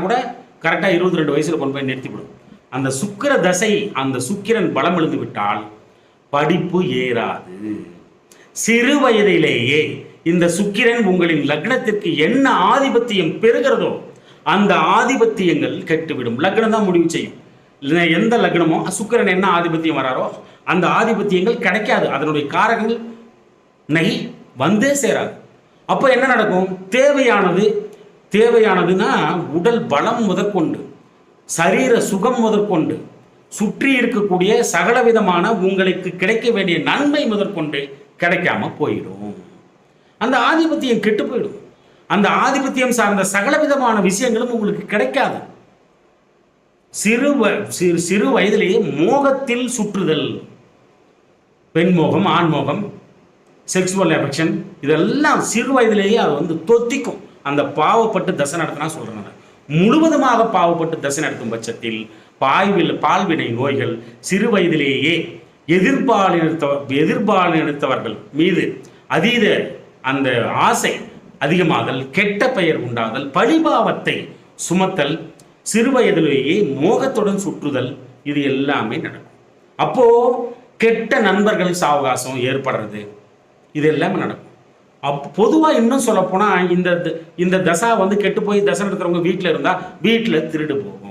கூட கரெக்டாக இருபத்தி ரெண்டு வயசுல கொண்டு போய் நிறுத்திவிடும் அந்த சுக்கிர தசை அந்த சுக்கிரன் பலம் எழுந்து விட்டால் படிப்பு ஏறாது. சிறு வயதிலேயே இந்த சுக்கிரன் உங்களின் லக்னத்திற்கு என்ன ஆதிபத்தியம் பெறுகிறதோ அந்த ஆதிபத்தியங்கள் கெட்டுவிடும். லக்னம் தான் முடிவு செய்யும். எந்த லக்னமோ சுக்கிரன் என்ன ஆதிபத்தியம் வராரோ அந்த ஆதிபத்தியங்கள் கிடைக்காது. அதனுடைய காரகங்கள் நை வந்தே சேராது. அப்போ என்ன நடக்கும்? தேவையானது தேவையானதுன்னா உடல் பலம் முதற்கொண்டு சரீர சுகம் முதற்கொண்டு சுற்றி இருக்கக்கூடிய சகல விதமான உங்களுக்கு கிடைக்க வேண்டிய நன்மை முதற்கொண்டு கிடைக்காம போயிடும். அந்த ஆதிபத்தியம் கெட்டு போயிடும். அந்த ஆதிபத்தியம் சார்ந்த சகல விதமான விஷயங்களும் உங்களுக்கு கிடைக்காது. சிறு வ- சிறு சிறு வயதிலேயே மோகத்தில் சுற்றுதல் பெண்மோகம் ஆண்மோகம் செக்ஸுவல் எஃபெக்ஷன் இதெல்லாம் சிறு வயதிலேயே அது வந்து தொத்திக்கும். அந்த பாவப்பட்டு தசை நடத்தினா சொல்கிறேன் நான். முழுவதுமாக பாவப்பட்டு தசை நடத்தும் பட்சத்தில் பாய்வில் பால்வினை நோய்கள் சிறு வயதிலேயே எதிர்பாலினத்த எதிர்பாலினத்தவர்கள் மீது அதீத அந்த ஆசை அதிகமாதல் கெட்ட பெயர் உண்டாதல் பழிபாவத்தை சுமத்தல் சிறு வயதிலேயே மோகத்துடன் சுற்றுதல் இது எல்லாமே நடக்கும். அப்போ கெட்ட நண்பர்கள் சாவகாசம் ஏற்படுறது இது எல்லாமே நடக்கும். அப் பொதுவாக இன்னும் சொல்லப்போனால் இந்த த- இந்த தசா வந்து கெட்டு போய் தசை நடத்துறவங்க வீட்டில் இருந்தால் வீட்டில் திருடு போகும்